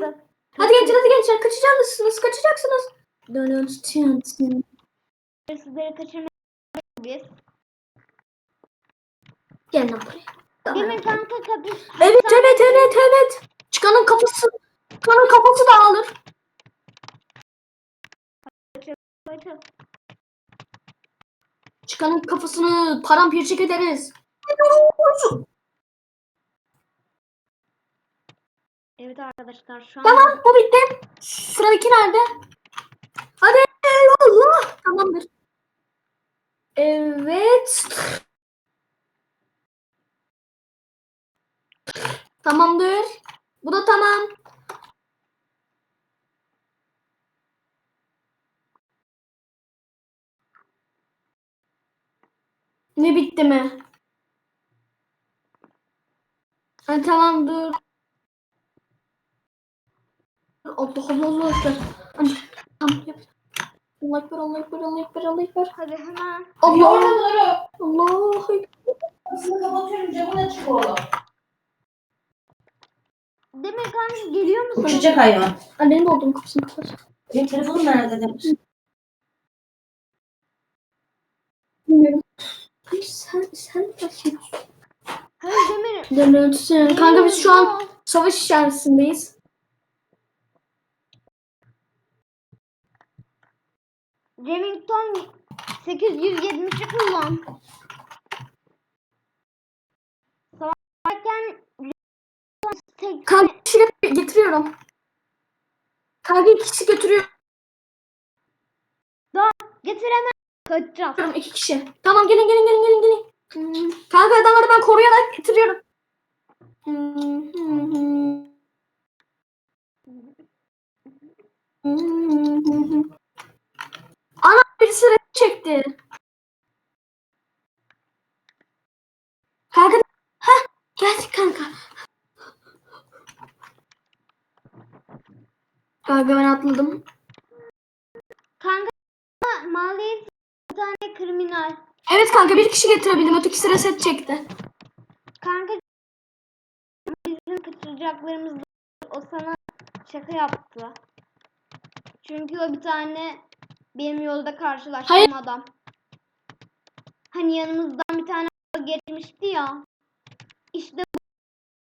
Bak. Hadi gençler hadi gençler kaçacaksınız kaçacaksınız. Dönün Hırsızları kaçırmayız biz. Gel lan buraya. Değil mi kanka kapı? Evet evet evet evet. Çıkanın kafası çıkanın kafası dağılır. Açıl. Çıkanın kafasını paramparça ederiz. Evet arkadaşlar şu an Tamam bu bitti. Sıradaki nerede? Hadi eyvallah. Tamamdır. Evet. Tamamdır. Bu da tamam. Ne bitti mi? Ha, tamam dur. Allah Allah Allah ekber. Anne, Tamam yap. Allah ekber Allah ekber Allah ekber Allah ekber. hadi hemen. Allah Oraları Allah ekber. kapısını kapatıyorum camın açık oğlum. Mi kanka geliyor musun? Uçacak hayvan. Annenin olduğum kapısını kapat. Benim telefonum nerede demiş. Bilmiyorum. Hayır sen sen bakıyorsun. Hayır Demir. Dönüyorsun. Kanka biz şu an savaş içerisindeyiz. Remington 870'i kullan. Savaşlarken tek Kanka kişi get- getiriyorum. Kanka kişi götürüyorum. getiremem. Kaçacağız. iki kişi. Tamam gelin gelin gelin gelin gelin. Hmm. Kanka adamları ben koruyarak getiriyorum. Hmm, hmm, hmm. Hmm, hmm, hmm. Ana birisi resim çekti. Kanka Geldik kanka. Kanka ben atladım. Kanka maliyet bir tane kriminal. Evet kanka bir kişi getirebildim. Ötekisi reset çekti. Kanka bizim kaçıracaklarımız o sana şaka yaptı. Çünkü o bir tane benim yolda karşılaştığım Hayır. adam. Hani yanımızdan bir tane geçmişti ya. İşte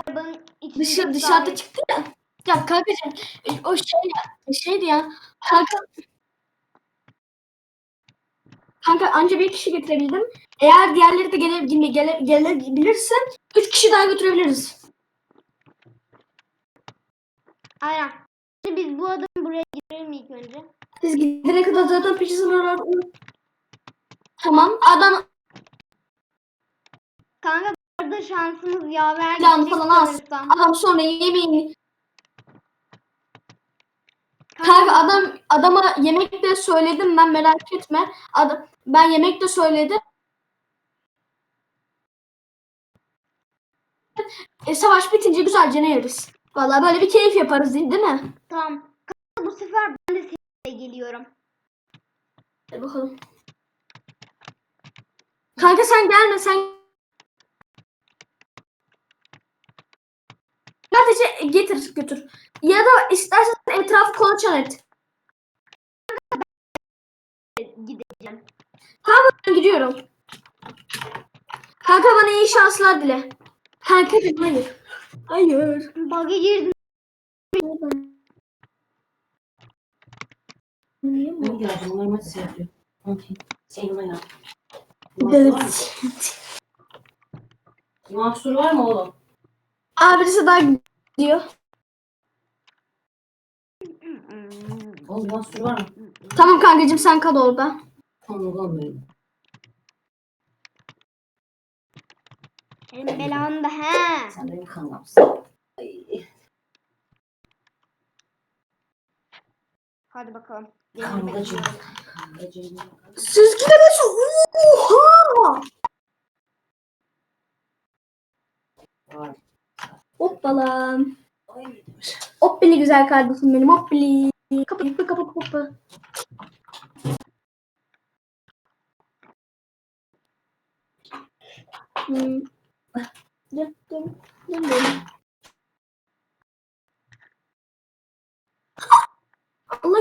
arabanın içinde Dışı, bir dışarıda çıktı ya. Ya kankacığım e, o şey ya, şeydi ya. Kanka Kanka anca bir kişi getirebildim. Eğer diğerleri de gele, gele, gele, gelebilirse üç kişi daha götürebiliriz. Aynen. Şimdi biz bu adamı buraya girelim ilk önce. Biz gidene kadar zaten peşi sıralar. Tamam. Adam Kanka arada şansımız yaver Plan gidecek falan az. adam sonra yemeğini Kanka adam adama yemek de söyledim ben merak etme. Adam ben yemek de söyledim. E, savaş bitince güzelce ne yeriz? Vallahi böyle bir keyif yaparız değil, değil mi? Tamam. Kanka bu sefer ben de seninle geliyorum. Hadi bakalım. Kanka sen gelme sen. Sadece getir götür. Ya da istersen etrafı kolaçan et. Gideceğim. Ben gidiyorum. Kanka bana iyi şanslar dile. Kanka hayır. Hayır. Bug'a girdim. Niye Ne bu? Bunlar maç seyrediyor. Okey. Var mı? Mahsur var mı oğlum? Aa birisi daha gidiyor. Oğlum mahsur var mı? Tamam kankacığım sen kal orada. Tamam oğlum benim. Benim belamı da he. Sen benim kanlamsın. Hadi bakalım. Kankacığım. Kankacığım. Siz gidemezsiniz. Oha! Var. Hoppala. Hoppili güzel kardeşim benim hoppili. Kapı kapı kapı kapı. Hmm. Dön, dön, dön.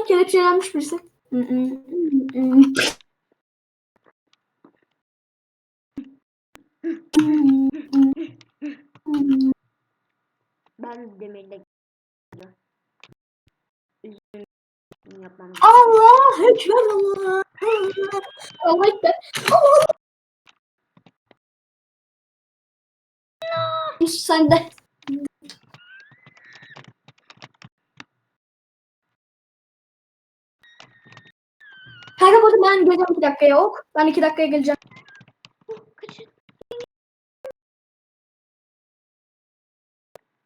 kelepçelenmiş birisi. Ben demirle üzüm yapmam. Allah ekber Allah. Allah ekber. Allah. Sen de. Kanka bu arada ben geleceğim iki dakikaya yok. Ben iki dakikaya geleceğim.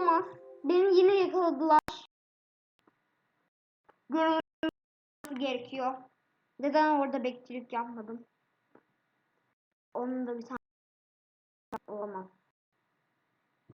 Olamaz. Beni yine yakaladılar. Görmem gerekiyor. Neden orada bekçilik yapmadım? Onun da bir tane olamaz.